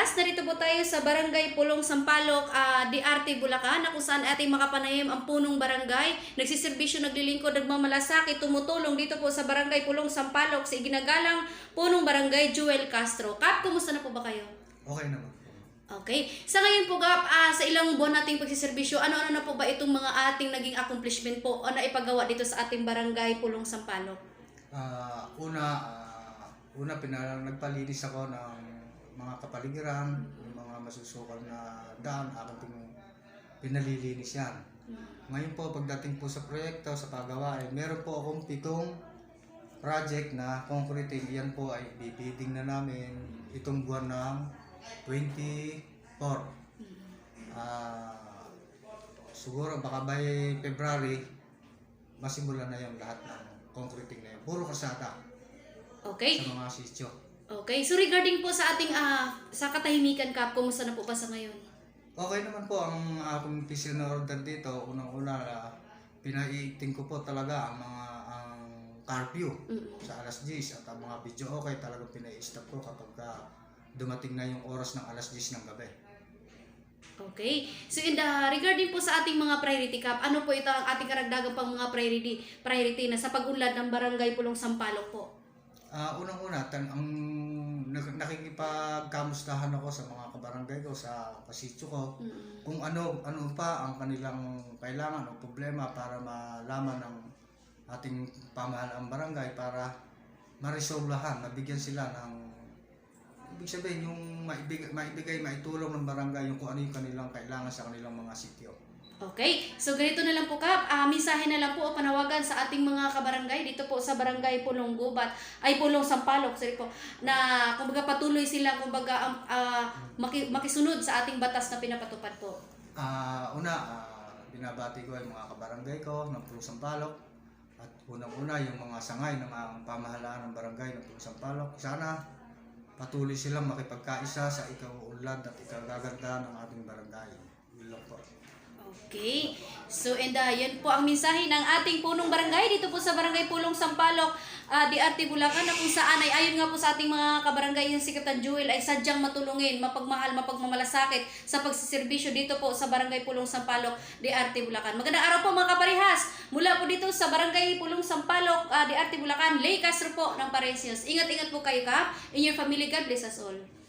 kaparehas, narito po tayo sa Barangay Pulong Sampaloc, ah, DRT Bulacan, na kung saan ating makapanayam ang punong barangay. Nagsiservisyo, naglilingkod, nagmamalasakit, tumutulong dito po sa Barangay Pulong Sampaloc sa iginagalang punong barangay Jewel Castro. Kap, kumusta na po ba kayo? Okay naman po. Okay. Sa ngayon po, Gap, ah, sa ilang buwan nating pagsiservisyo, ano-ano na po ba itong mga ating naging accomplishment po o naipagawa dito sa ating barangay Pulong Sampaloc? Ah, una, ah, una pinal nagpalinis ako ng mga kapaligiran, yung mga masusukal na daan, akin pin, pinalilinis yan. Ngayon po, pagdating po sa proyekto, sa paggawain, meron po akong pitong project na concreting. Yan po ay bibiding na namin itong buwan ng 24. Ah, siguro baka by February, masimulan na yung lahat ng concreting na yun. Puro kasada Okay. sa mga sityo. Okay. So regarding po sa ating ah, sa katahimikan, Kap, kumusta na po ba sa ngayon? Okay naman po ang aking PC na order dito. Unang-una, uh, pinaiiting ko po talaga ang mga ang curfew Mm. sa alas 10 at ang mga video okay talagang pinai-stop ko kapag ka dumating na yung oras ng alas 10 ng gabi. Okay. So in the regarding po sa ating mga priority cap, ano po ito ang ating karagdagang pang mga priority priority na sa pag-unlad ng Barangay Pulong Sampaloc po? Ah, unang-una, tan ang nakikipagkamustahan ako sa mga kabarangay ko, sa kasityo ko, Mm. kung ano ano pa ang kanilang kailangan o problema para malaman ng ating pamahalaang barangay para maresolbahan, mabigyan sila ng ibig sabihin yung maibigay, maibigay maitulong ng barangay yung kung ano yung kanilang kailangan sa kanilang mga sityo. Okay. So ganito na lang po Kap, ah mensahe na lang po o panawagan sa ating mga kabarangay dito po sa Barangay Pulong Gubat ay Pulong Sampaloc, sorry po, na kumbaga patuloy sila kumbaga ah, maki- makisunod sa ating batas na pinapatupad po. Ah, una, ah, binabati ko yung mga kabarangay ko ng Pulo Sampalok at unang-una yung mga sangay ng mga pamahalaan ng barangay ng Pulo Sampalok. Sana patuloy silang makipagkaisa sa ikaw-unlad at ikagaganda ng ating barangay. Yun po. Okay. So, and uh, yan po ang mensahe ng ating punong barangay dito po sa Barangay Pulong Sampaloc, uh, DRT Bulacan, na kung saan ay ayon nga po sa ating mga kabarangay yung si Kapitan Jewel ay sadyang matulungin, mapagmahal, mapagmamalasakit sa pagsiservisyo dito po sa Barangay Pulong Sampaloc, DRT Bulacan. Magandang araw po mga kaparehas. Mula po dito sa Barangay Pulong Sampaloc, uh, DRT Bulacan, Lay Castro po ng Paresios. Ingat-ingat po kayo ka in your family. God bless us all.